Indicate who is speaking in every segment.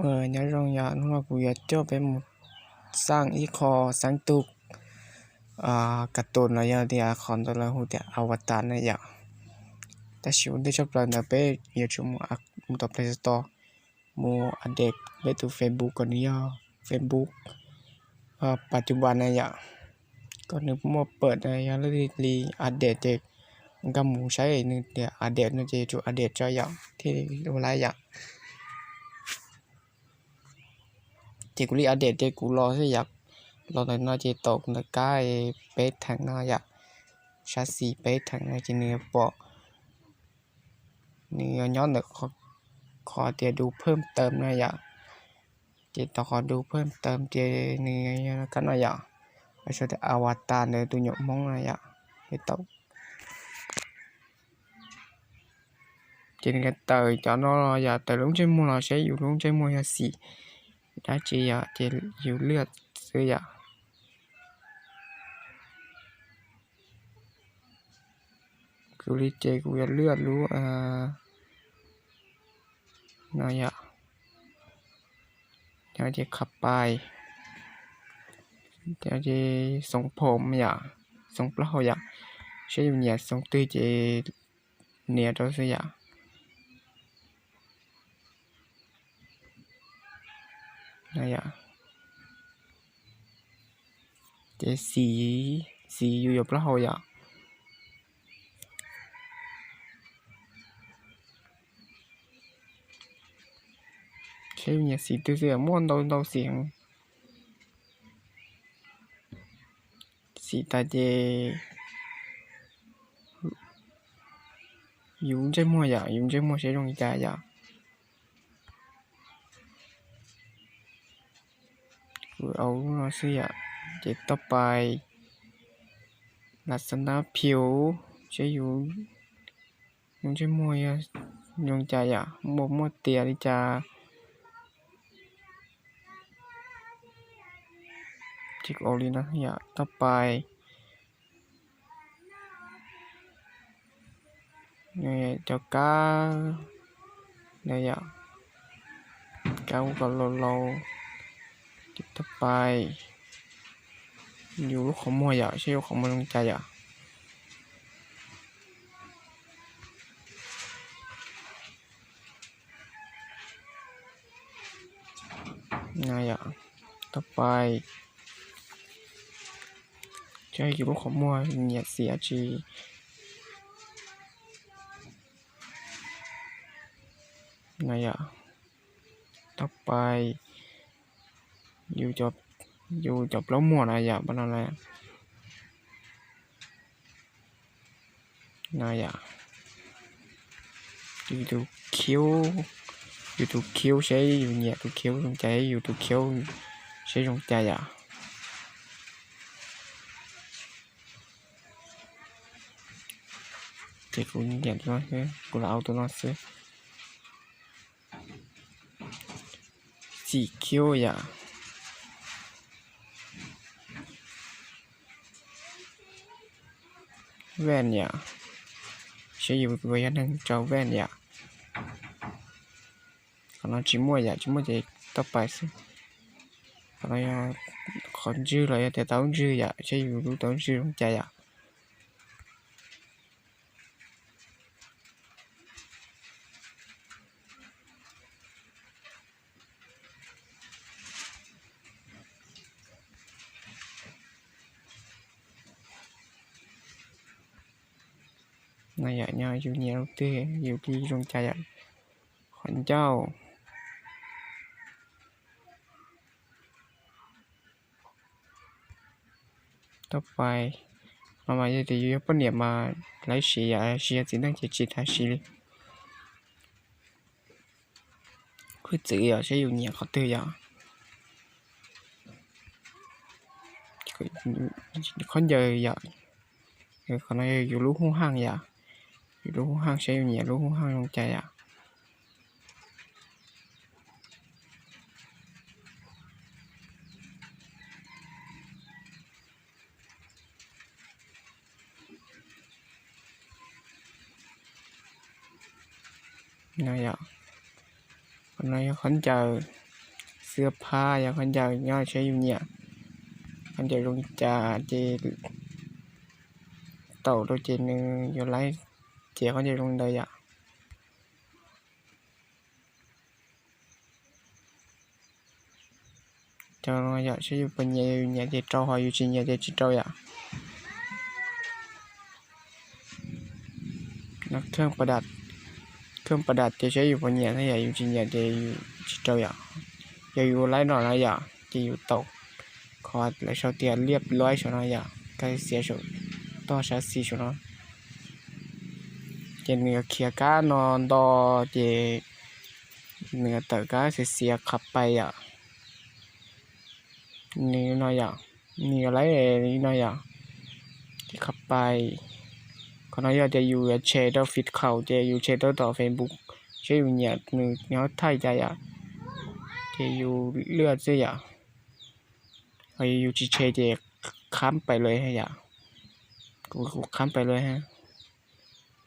Speaker 1: เมื่อยัรองยานุมากุยเจ้าเป็นหมดสร้างอีคอสังตุกอ่ากระตุนระยาะเดียคอนตัวละหูเดียอวตารนะยะแต่ชิวได้ชอบเราเนี่ยเป็นยากชุมอักมุตเพลสตอมูอเด็กไปตูเฟซบุ๊กก่อนนี้ย่อเฟซบุ๊กอ่าปัจจุบันนะยะก็นึกว่าเปิดนะยะแล้วรีอัเดตเด็กก็มูใช้หนึ่งเดียอัเดตนั่นจะจุอัปเดตจอย่างที่เวลาอย่าง งน่าจะเนื้อปอกเนื้อย้อนเดี๋ยวขอขอเดี๋ยวดูเพิ่มเติมนะยะ chị tao có đủ thêm tầm chị này cái này ạ ở chỗ để avatar để tôi nhộn mong này ạ cái tàu trên cái tờ cho nó là giờ tờ đúng trên mua là sẽ dùng đúng trên mua là gì đã chị ạ chị dùng lượt sư ạ cứ đi chơi cũng lượt luôn à này ạ เดี๋ยวจะขับไปเดี๋ยวจะส่งผมอยาส่งเปล่าอยาใช้อยู่เนี่ยส่งตื้อจะเนี่ยตัวเสิ อะไรอะเจสีสีอยู่กับเราอะใช่เนี่ยสีตัวเสือม่วนเราเราเสียงสีตาเจยุ่งใจมั่วอย่ายุ่งใจมั่วใช้ตรงใจอย่า 러시아 제떡바이 나스나 피오 제유 용제 뭐야 용자야 뭐뭐 띠아리자 직 어리나 야 떡바이 네 저까 네야 เก้าก็โลโล นี่ยเจ้าก้าเนี่ยอย่าก้าวกับเราเราจิกต่อไปอยู่ลูกข องมัวอย่าใช่ลูกของมันลงใจอย่าเนี่ยอย่าต่อไป cho dù lúc không mua nhiệt xỉa chỉ này ạ tóc bài dù chụp dù chụp lấu mùa này ạ bên này này ạ dù tụ khiếu dù tụ khiếu sẽ dù nhẹ tụ khiếu trong cháy dù tụ khiếu sẽ trong chai ạ thì cũng nhận nó thế cũng là auto nó sẽ chỉ kêu ya ven ya sẽ dùng với anh đang cho ven ya còn nó chỉ mua ya chỉ mua để tập bài thôi còn nó còn dư lại để tao dư ya sẽ dùng đủ tao dư không chạy ya นายญาอยู่เหนียวเตอยู่ที่ดวงใจขอนเจ้าต่อไปมามาจะอยู่ปนเนี่ยมาไล่เสียเสียจิตตั้งจิตจิตหาชีเลยคือจือใช้อยู่เนี่ยเขาเตยอะคนเยอะอะ cái con này อยู่ลูกหูห่างอย่า อยู่ลูหูห่างใช้อยู่เนี่ยลูกหูห่างลงใจอะ này ạ con này khẩn chờ สื้อผ้าอย่างคนอยากย่อใช้อยู่เนี่ยคนอยากลงจะเจเต่าตัวเจนึงอยู่ไรเจคนอยากลง เลยอะ cho nó dạ sẽ อยู่ bên nhà nhà chị trâu hoặc อยู่ trên nhà chị trâu dạ นักเครื่องประดับเครื่องประดับจะใช้อยู่บนเหยียถ้าอยากอยู่จริงอยากจะอยู่เจ้าอยากอยากอยู่ไร้หน่อยนะอยากจะอยู่ตกคอร์ดและชาวเตียเรียบร้อยชนะอยากก็เสียชดต้องใช้สี่ชนะ เนื้อเคียก้านอนดอเจเนื้อเตอก้าเสียเสียขับไปอะนี่น้อยอะนี่อะไรเนี่น้อยอะที่ขับไปคนน้อยจะอยู่แชดเดอร์ฟิตเขาจะอยู่แชดเดอร์ต่อเฟซบุ๊กใช่อยู่เนี่ยหนึ่งเนาะไทยใจอะจะอยู่เลือดเสียอะไปอยู่จีเชเจค้มไปเลยฮะอย่ากูค้มไปเลยฮะ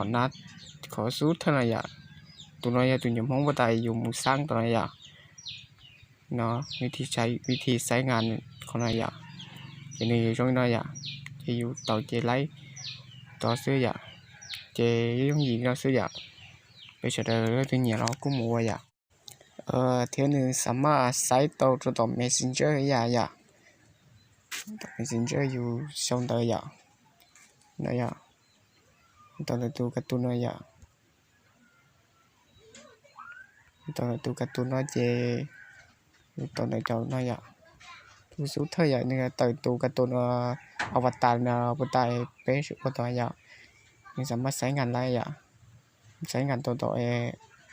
Speaker 1: อนัดขอสู้เท่านั้นอย่าตัวน้อยอย่าตัวยังห้องบันไดอยู่มุสร้างตัวน้อยอย่าเนาะวิธีใช้วิธีใช้งานของนายะจะนี่อยู่ช่วงนายะจะอยู่ต่อเจไลต่อซื้อยะเจยุ่งยิงเราซื้อยะไปเฉยๆตัวเนี่ยเราก็มัวยะเอเที่ยวนึงสามารถใช้ต่อตัวต่อ messenger ยะ ยะต่อ messenger อยู่ช่องเดียะนายะตอนตัวการ์ตูนนายะตอนตัวการ์ตูนนายเจตอนในเจ้าน้อยอะทุสุดเท่าอย่างนึงต่อยตัวกา ใต้เป๊ะชุดตัวอย่างยังสามารถใช้งานตัวต่อเอ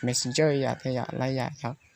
Speaker 1: messenger อย่างที่อย่ากไรอย่า